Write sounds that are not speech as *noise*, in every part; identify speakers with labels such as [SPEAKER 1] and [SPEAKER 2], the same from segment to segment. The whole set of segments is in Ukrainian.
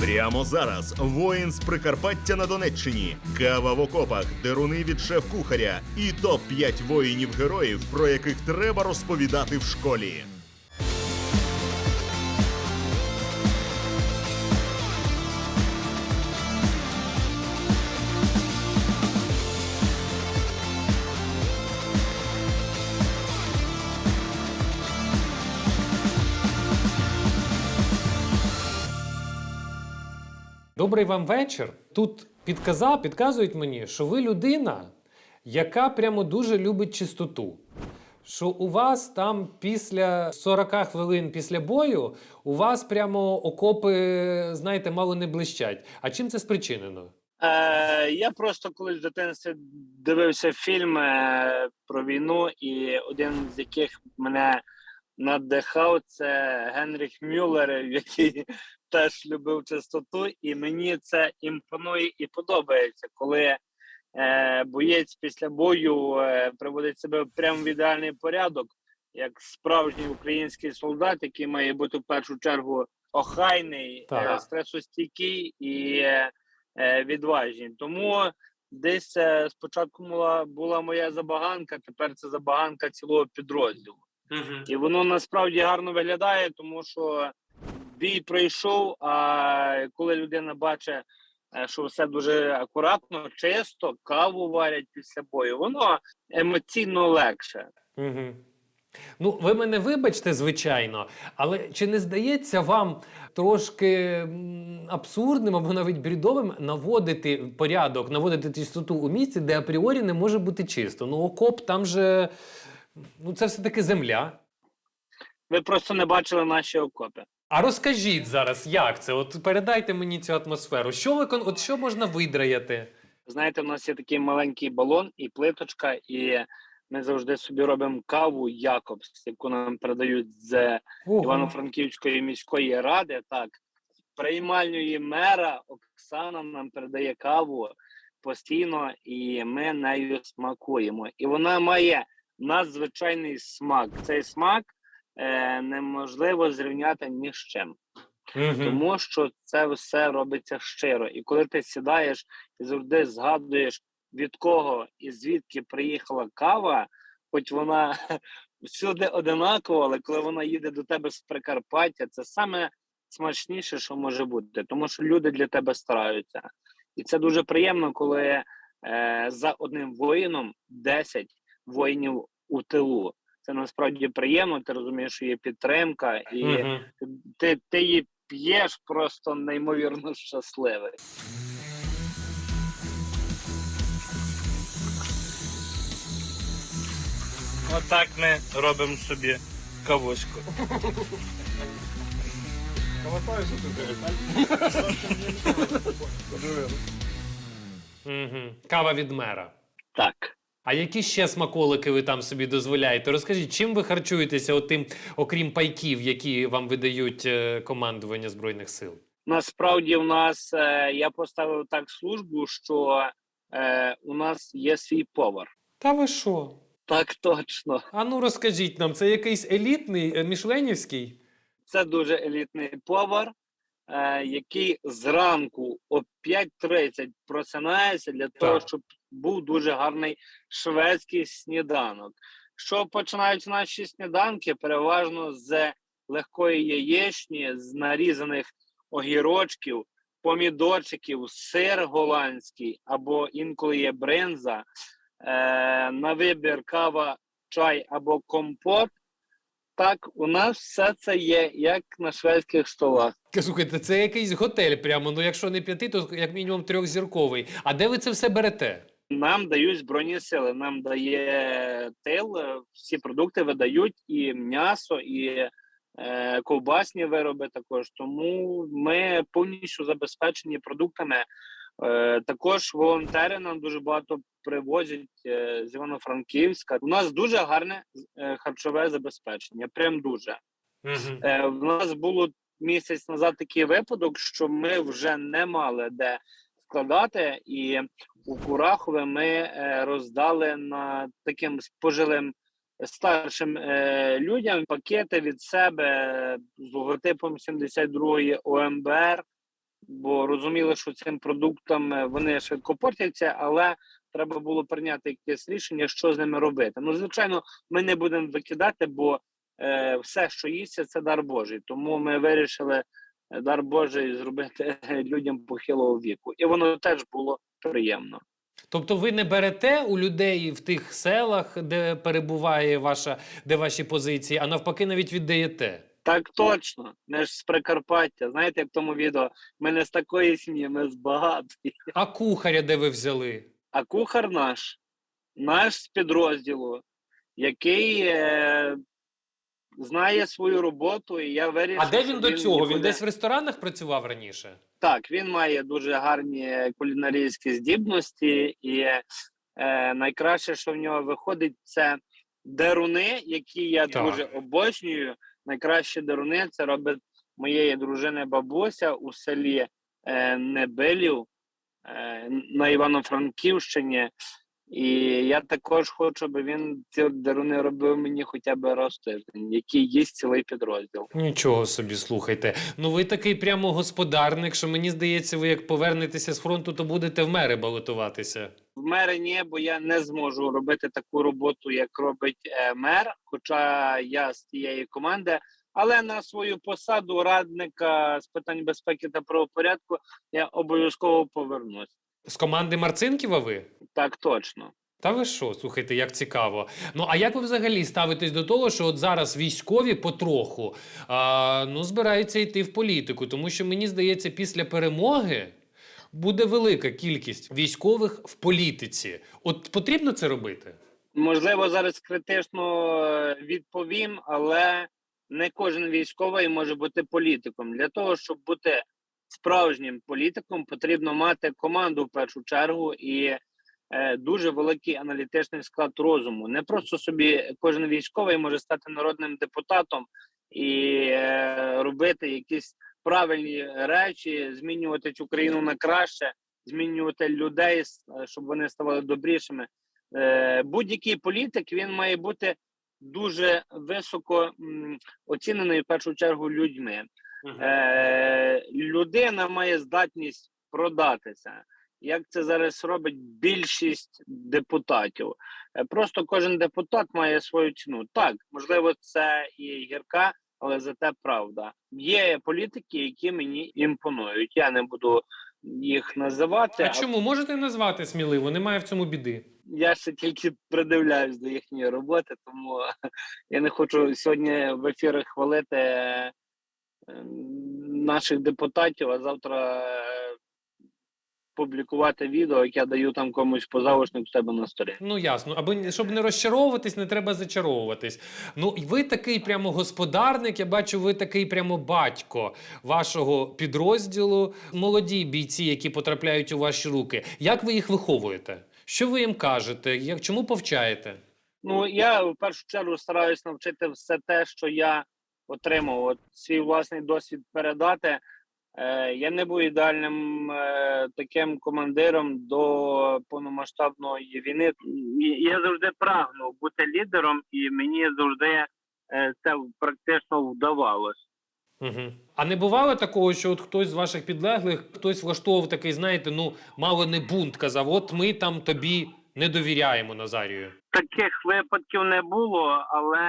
[SPEAKER 1] Прямо зараз воїн з Прикарпаття на Донеччині, кава в окопах, деруни від шеф-кухаря і топ-5 воїнів-героїв, про яких треба розповідати в школі.
[SPEAKER 2] Добрий вам вечір. Тут підказав, підказують мені, що ви людина, яка прямо дуже любить чистоту. Що у вас там після 40 хвилин після бою у вас прямо окопи, знаєте, мало не блищать. А чим це спричинено?
[SPEAKER 3] Е, я просто колись в дитинстві дивився фільм е, про війну, і один з яких мене надихав, це Генріх Мюллер, який теж любив чистоту, і мені це імпонує і подобається, коли е, боєць після бою е, приводить себе прямо в ідеальний порядок, як справжній український солдат, який має бути в першу чергу охайний, е, стресостійкий і е, е, відважні. Тому десь е, спочатку була, була моя забаганка, тепер це забаганка цілого підрозділу. І воно насправді гарно виглядає, тому що бій пройшов. А коли людина бачить, е, що все дуже акуратно, чисто, каву варять після бою, воно емоційно легше.
[SPEAKER 2] Угу. Ну, ви мене вибачте, звичайно, але чи не здається вам трошки абсурдним або навіть брідовим наводити порядок, наводити чистоту у місці, де апріорі не може бути чисто? Ну, окоп там же ну, це все-таки земля.
[SPEAKER 3] Ви просто не бачили наші окопи.
[SPEAKER 2] А розкажіть зараз, як це? От передайте мені цю атмосферу. Що ви кон- от що можна видраяти?
[SPEAKER 3] Знаєте, у нас є такий маленький балон і плиточка, і ми завжди собі робимо каву Якобс, яку нам передають з Івано-Франківської міської ради. Так, приймальної мера Оксана нам передає каву постійно, і ми нею смакуємо. І вона має надзвичайний смак. Цей смак е, неможливо зрівняти ні з чим
[SPEAKER 2] Мгм.
[SPEAKER 3] тому що це все робиться щиро. І коли ти сідаєш і завжди згадуєш, від кого і звідки приїхала кава, хоч вона *laughs* всюди одинакова, але коли вона їде до тебе з Прикарпаття, це саме смачніше, що може бути, тому що люди для тебе стараються. І це дуже приємно, коли е, за одним воїном 10 воїнів у тилу. Це насправді приємно. Ти розумієш, що є підтримка, і
[SPEAKER 2] Мгм.
[SPEAKER 3] ти, ти її п'єш просто неймовірно щасливий. Отак ми робимо собі кавуську.
[SPEAKER 2] Кава від мера.
[SPEAKER 3] Так.
[SPEAKER 2] А які ще смаколики ви там собі дозволяєте? Розкажіть, чим ви харчуєтеся, отим, окрім пайків, які вам видають е, командування Збройних сил?
[SPEAKER 3] Насправді, в нас е, я поставив так службу, що е, у нас є свій повар.
[SPEAKER 2] Та ви що?
[SPEAKER 3] Так точно.
[SPEAKER 2] А ну розкажіть нам, це якийсь елітний мішленівський?
[SPEAKER 3] Це дуже елітний повар, е, який зранку о 5.30 просинається для того, щоб був дуже гарний шведський сніданок. Що починаються наші сніданки? Переважно з легкої яєчні, з нарізаних огірочків, помідорчиків, сир голландський або інколи є бринза. Е, на вибір кава, чай або компот. Так, у нас все це є як на шведських столах.
[SPEAKER 2] Слухайте, це якийсь готель прямо. Ну, якщо не п'яти, то як мінімум трьохзірковий. А де ви це все берете?
[SPEAKER 3] Нам дають збройні сили, нам дає тил, всі продукти видають, і м'ясо, і е, ковбасні вироби також. Тому ми повністю забезпечені продуктами. Е, також волонтери нам дуже багато привозять е, з Івано-Франківська. У нас дуже гарне е, харчове забезпечення. Прям дуже.
[SPEAKER 2] Угу.
[SPEAKER 3] Е, в нас було місяць назад такий випадок, що ми вже не мали де складати, і у Курахове ми е, роздали на таким пожилим старшим е, людям пакети від себе з логотипом 72-ї ОМБР, бо розуміли, що цим продуктом е, вони швидко портяться, але треба було прийняти якесь рішення, що з ними робити. Ну, звичайно, ми не будемо викидати, бо е, все, що їсться, це дар Божий. Тому ми вирішили е, дар Божий зробити людям похилого віку. І воно теж було приємно.
[SPEAKER 2] Тобто ви не берете у людей в тих селах, де перебуває ваша, де ваші позиції, а навпаки, навіть віддаєте.
[SPEAKER 3] Так точно. Ми ж з Прикарпаття. Знаєте, як в тому відео, ми не з такої сім'ї, ми з багатої.
[SPEAKER 2] А кухаря, де ви взяли?
[SPEAKER 3] А кухар наш, наш з підрозділу, який е, знає свою роботу, і я вирішив.
[SPEAKER 2] А де він до цього?
[SPEAKER 3] не
[SPEAKER 2] Він десь в ресторанах працював раніше?
[SPEAKER 3] Так, він має дуже гарні кулінарійські здібності, і е, найкраще, що в нього виходить, це деруни, які я
[SPEAKER 2] Так.
[SPEAKER 3] дуже обожнюю. Найкращі деруни це робить моєї дружини бабуся у селі е, Небелів е, на Івано-Франківщині. І я також хочу, аби він ці деруни робив мені хоча б раз в тиждень, який їсть цілий підрозділ.
[SPEAKER 2] Нічого собі, слухайте. Ну ви такий прямо господарник, що мені здається, ви як повернетеся з фронту, то будете в мери балотуватися.
[SPEAKER 3] В мери ні, бо я не зможу робити таку роботу, як робить е, мер, хоча я з тієї команди. Але на свою посаду радника з питань безпеки та правопорядку я обов'язково повернусь.
[SPEAKER 2] З команди Марцинківа ви?
[SPEAKER 3] Так точно.
[SPEAKER 2] Та ви що, слухайте, як цікаво. Ну а як ви взагалі ставитесь до того, що от зараз військові потроху а, ну, збираються йти в політику? Тому що мені здається, після перемоги буде велика кількість військових в політиці. От потрібно це робити?
[SPEAKER 3] Можливо, зараз критично е, відповім, але не кожен військовий може бути політиком. Для того, щоб бути справжнім політиком, потрібно мати команду в першу чергу і дуже великий аналітичний склад розуму. Не просто собі кожен військовий може стати народним депутатом і е, робити якісь правильні речі, змінювати цю країну на краще, змінювати людей, е, щоб вони ставали добрішими. Е, будь-який політик він має бути дуже високо оцінений в першу чергу людьми. Е, людина має здатність продатися. Як це зараз робить більшість депутатів? Е, Просто кожен депутат має свою ціну. Так, можливо, це і гірка, але зате правда. Є політики, які мені імпонують. Я не буду їх називати.
[SPEAKER 2] А чому можете назвати сміливо? Немає в цьому біди.
[SPEAKER 3] я ще тільки придивляюсь до їхньої роботи, тому *laughs* я не хочу сьогодні в ефірі хвалити е, наших депутатів, а завтра публікувати відео, як я даю там комусь позаочник в себе на столі.
[SPEAKER 2] Ну ясно, аби щоб не розчаровуватись, не треба зачаровуватись. Ну і ви такий прямо господарник. Я бачу, ви такий прямо батько вашого підрозділу. Молоді бійці, які потрапляють у ваші руки. Як ви їх виховуєте? Що ви їм кажете? Як чому повчаєте?
[SPEAKER 3] Ну я в першу чергу стараюсь навчити все те, що я отримав. От свій власний досвід передати. Е, я не був ідеальним е, таким командиром до повномасштабної війни. Я завжди прагнув бути лідером, і мені завжди е, це практично вдавалось.
[SPEAKER 2] Угу. А не бувало такого, що от хтось з ваших підлеглих, хтось влаштовував такий, знаєте, ну мало не бунт, казав: от ми там тобі не довіряємо Назарію.
[SPEAKER 3] Таких випадків не було, але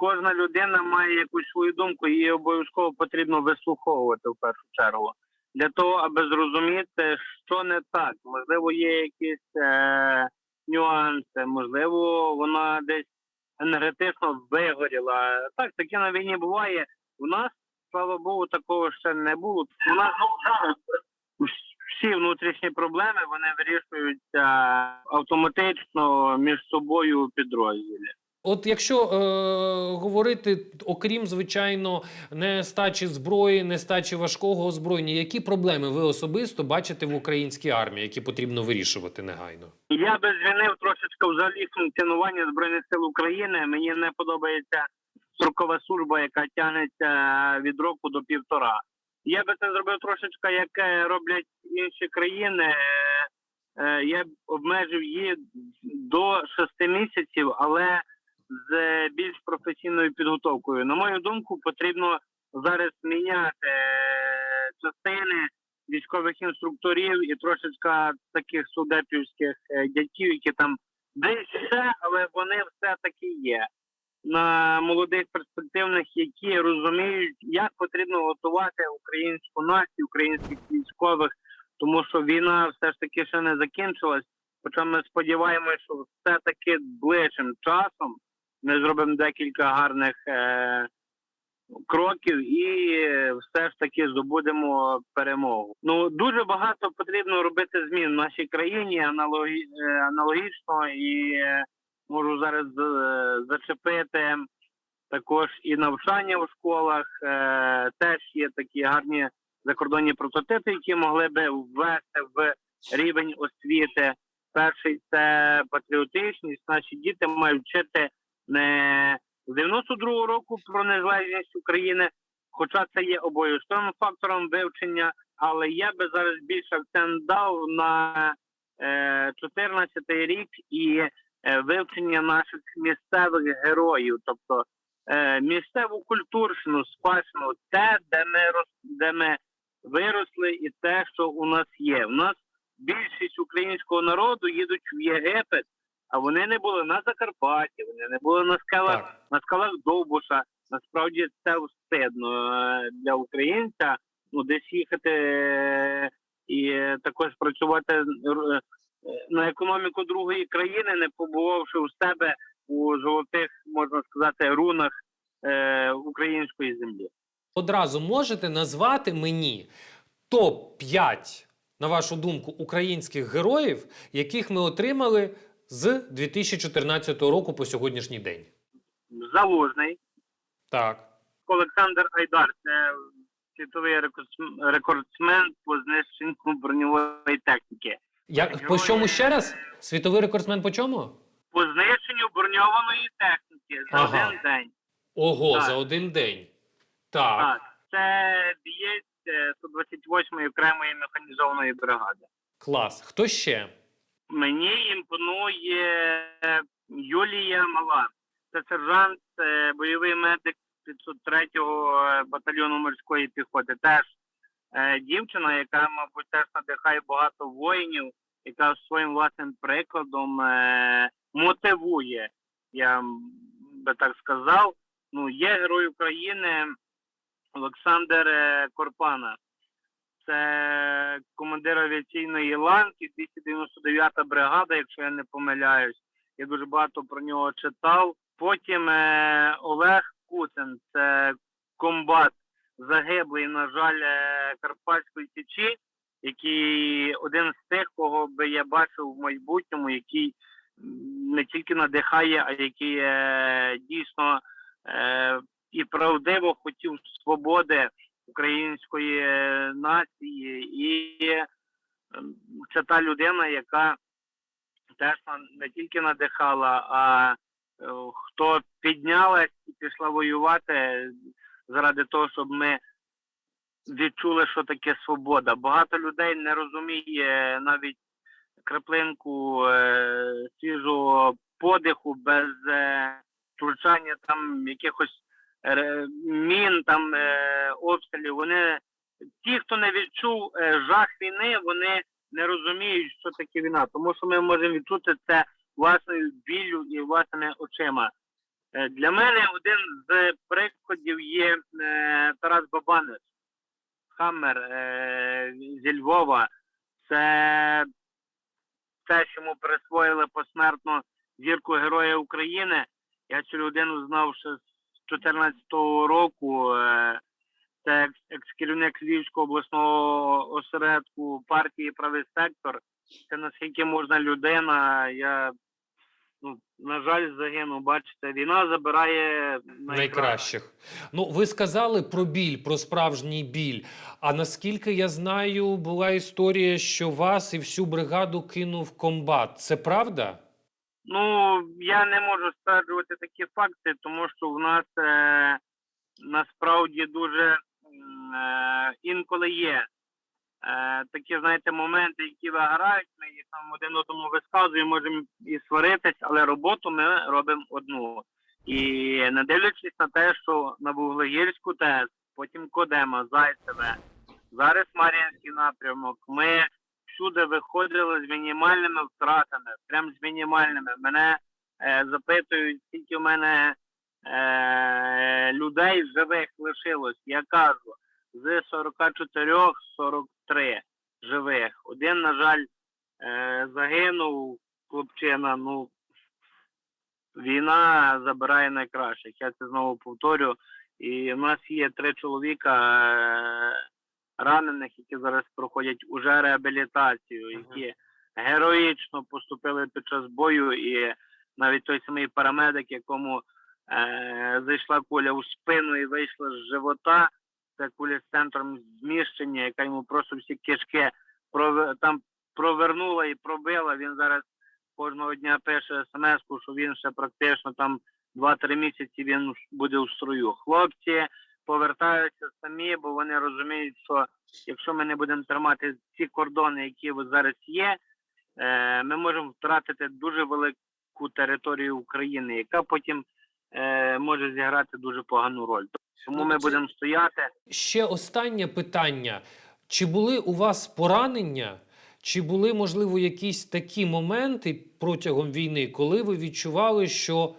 [SPEAKER 3] кожна людина має якусь свою думку, її обов'язково потрібно вислуховувати в першу чергу. Для того, аби зрозуміти, що не так. Можливо, є якісь е, нюанси, можливо, вона десь енергетично вигоріла. Так, таке на війні буває. У нас, слава Богу, такого ще не було. У нас всі внутрішні проблеми вони вирішуються автоматично між собою у підрозділі.
[SPEAKER 2] От якщо е, говорити, окрім звичайно, нестачі зброї, нестачі важкого озброєння, які проблеми ви особисто бачите в українській армії, які потрібно вирішувати негайно?
[SPEAKER 3] Я би змінив трошечки взагалі функціонування збройних сил України. Мені не подобається строкова служба, яка тягнеться від року до півтора. Я би це зробив трошечки, як е, роблять інші країни. Е, е, я б обмежив її до 6 місяців, але з більш професійною підготовкою. На мою думку, потрібно зараз міняти е, частини військових інструкторів і трошечка таких судепівських е, дядьків, які там десь все, але вони все таки є. На молодих перспективних, які розуміють, як потрібно готувати українську націю, українських військових, тому що війна все ж таки ще не закінчилась. Хоча ми сподіваємося, що все таки ближчим часом ми зробимо декілька гарних е- кроків і все ж таки здобудемо перемогу. Ну дуже багато потрібно робити змін в нашій країні аналогі... е, аналогічно і е, можу зараз е, зачепити також і навчання у школах. Е, теж є такі гарні закордонні прототипи, які могли би ввести в рівень освіти. Перший це патріотичність. Наші діти мають вчити з 92-го року про незалежність України, хоча це є обов'язковим фактором вивчення, але я би зараз більше акцент дав на е, 14-й рік і е, вивчення наших місцевих героїв, тобто е, місцеву культурщину, спадщину, те, де ми де ми виросли, і те, що у нас є. У нас більшість українського народу їдуть в Єгипет, а вони не були на Закарпатті, вони не були на скалах
[SPEAKER 2] Так.
[SPEAKER 3] на скалах Довбуша. Насправді це встидно е, для українця. Ну десь їхати е, і також працювати е, на економіку другої країни, не побувавши у себе у золотих, можна сказати, рунах української землі.
[SPEAKER 2] Одразу можете назвати мені топ-5, на вашу думку, українських героїв, яких ми отримали з 2014 року по сьогоднішній день.
[SPEAKER 3] Залужний
[SPEAKER 2] Так.
[SPEAKER 3] Олександр Айдар це світовий рекордсмен по знищенню броньової техніки.
[SPEAKER 2] Як, по чому ще раз? Світовий рекордсмен по чому?
[SPEAKER 3] По знищенню броньованої техніки за
[SPEAKER 2] Ага.
[SPEAKER 3] один день.
[SPEAKER 2] Ого,
[SPEAKER 3] Так.
[SPEAKER 2] за один день. Так.
[SPEAKER 3] Так, це бієць е, 128-ї окремої механізованої бригади.
[SPEAKER 2] Клас. Хто ще?
[SPEAKER 3] Мені Юлія Мала. Це сержант, е, бойовий медик 503-го е, батальйону морської піхоти. Теж е, дівчина, яка, мабуть, теж надихає багато воїнів, яка своїм власним прикладом мотивує, я би так сказав. Ну, є герой України Олександр Корпана. Це командир авіаційної ланки, 299-та бригада, якщо я не помиляюсь. Я дуже багато про нього читав. Потім е, Олег Куцин, це комбат загиблий, на жаль, е, Карпатської січі, який один з тих, кого би я бачив в майбутньому, який не тільки надихає, а який е, дійсно е, і правдиво хотів свободи української е, нації, і е, це та людина, яка теж не тільки надихала, а е, хто піднялась і пішла воювати заради того, щоб ми відчули, що таке свобода. Багато людей не розуміє навіть краплинку е, свіжого подиху без втручання там якихось мін, там е, обстрілів. Вони ті, хто не відчув е, жах війни, вони не розуміють, що таке війна, тому що ми можемо відчути це власною біллю і власними очима. Е, Для мене один з прикладів є е, Тарас Бабанець, Хаммер е, зі Львова. Це те, що йому присвоїли посмертно зірку Героя України. Я цю людину знав ще з 2014 року. Е, Це екс- екс-керівник Львівського обласного осередку партії Правий сектор. Це наскільки можна людина. Я ну, на жаль, загинув. Бачите, війна забирає.
[SPEAKER 2] Найкращих. Ну, ви сказали про біль, про справжній біль. А наскільки я знаю, була історія, що вас і всю бригаду кинув комбат. Це правда?
[SPEAKER 3] Ну, я не можу стверджувати такі факти, тому що в нас е, насправді дуже е, інколи є е, такі, знаєте, моменти, які виграють, ми їх там один одному висказуємо, можемо і сваритись, але роботу ми робимо одну. І не дивлячись на те, що на Вуглегірську ТЕС, потім Кодема, Зайцеве, зараз Мар'їнський напрямок, ми всюди виходили з мінімальними втратами, прям з мінімальними. Мене е, запитують, скільки в мене е, людей живих лишилось. Я кажу, з 44 43 живих. Один, на жаль, е, загинув хлопчина. Ну, війна забирає найкращих. Я це знову повторю. І в нас є три чоловіка е, ранених, які зараз проходять уже реабілітацію, які героїчно поступили під час бою, і навіть той самий парамедик, якому е, зайшла куля у спину і вийшла з живота, це куля з центром зміщення, яка йому просто всі кишки прове- там провернула і пробила. Він зараз кожного дня пише смс-ку, що він ще практично там 2-3 місяці він буде у строю. Хлопці повертаються самі, бо вони розуміють, що якщо ми не будемо тримати ці кордони, які зараз є, е, ми можемо втратити дуже велику територію України, яка потім е, може зіграти дуже погану роль. Тому
[SPEAKER 2] Ну,
[SPEAKER 3] ми будемо стояти.
[SPEAKER 2] Ще останнє питання: чи були у вас поранення? Чи були, можливо, якісь такі моменти протягом війни, коли ви відчували, що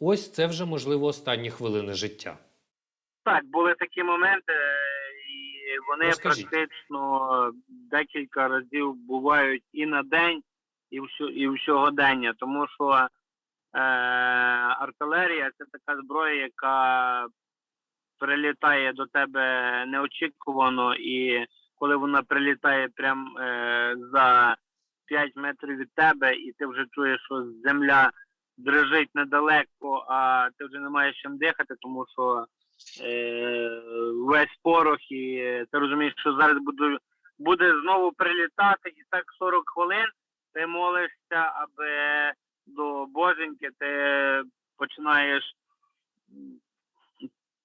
[SPEAKER 2] ось це вже можливо останні хвилини життя?
[SPEAKER 3] Так, були такі моменти, е, і вони
[SPEAKER 2] Розкажіть.
[SPEAKER 3] практично декілька разів бувають і на день, і в, і в сьогодення, тому що е, артилерія це така зброя, яка прилітає до тебе неочікувано, і коли вона прилітає прямо е, за 5 метрів від тебе, і ти вже чуєш, що земля дрижить недалеко, а ти вже не маєш чим дихати, тому що весь порох, і е, ти розумієш, що зараз буде, буде знову прилітати, і так 40 хвилин ти молишся, аби до Боженьки ти починаєш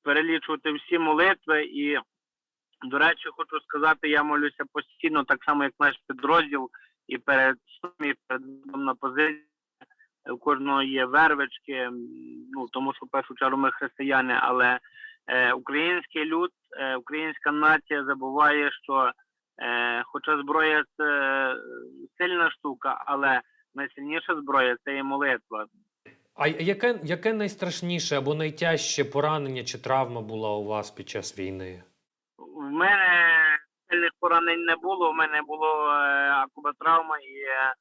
[SPEAKER 3] перелічувати всі молитви. І, до речі, хочу сказати, я молюся постійно, так само, як наш підрозділ, і перед і перед на позицію. У кожного є вервички, ну тому що в першу чергу ми християни, але е, український люд, е, українська нація забуває, що е, хоча зброя це е, сильна штука, але найсильніша зброя це є молитва.
[SPEAKER 2] А яке, яке найстрашніше або найтяжче поранення чи травма була у вас під час війни?
[SPEAKER 3] В мене сильних поранень не було. У мене було е, акубатравма і е,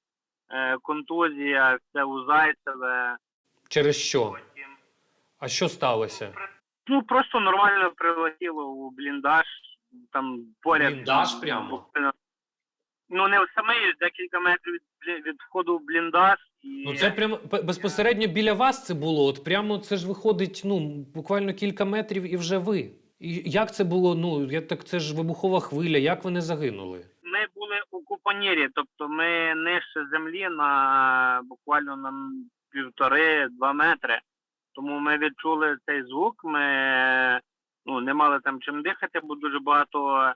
[SPEAKER 3] контузія, це у Зайцеве.
[SPEAKER 2] Через що? А що сталося?
[SPEAKER 3] Ну, просто нормально прилетіло у бліндаж, там поряд.
[SPEAKER 2] Бліндаж прямо?
[SPEAKER 3] Ну, не в самий, декілька метрів від, від входу в бліндаж. І...
[SPEAKER 2] Ну це прямо безпосередньо біля вас це було. От прямо це ж виходить, ну буквально кілька метрів і вже ви. І як це було? Ну я так це ж вибухова хвиля. Як ви не загинули?
[SPEAKER 3] Купонірі, тобто ми нижче землі на буквально на півтори-два метри. Тому ми відчули цей звук. Ми ну, не мали там чим дихати, бо дуже багато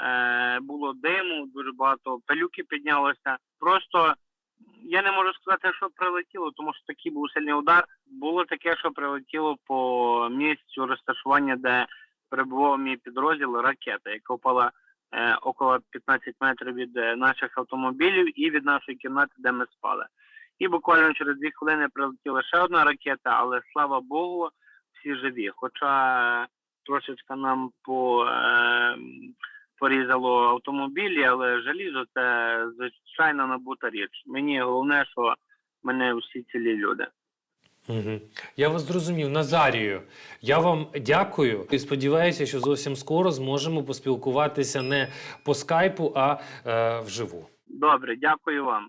[SPEAKER 3] е, було диму, дуже багато пилюки піднялося. Просто я не можу сказати, що прилетіло, тому що такий був сильний удар. Було таке, що прилетіло по місцю розташування, де перебував мій підрозділ, ракета, яка впала е, около 15 метрів від е, наших автомобілів і від нашої кімнати, де ми спали. І буквально через дві хвилини прилетіла ще одна ракета, але слава Богу, всі живі. Хоча е, трошечки нам по, е, порізало автомобілі, але желізо це звичайно набута річ. Мені головне, що мене всі цілі люди.
[SPEAKER 2] Угу. Я вас зрозумів, Назарію. Я вам дякую і сподіваюся, що зовсім скоро зможемо поспілкуватися не по скайпу, а е, вживу.
[SPEAKER 3] Добре, дякую вам.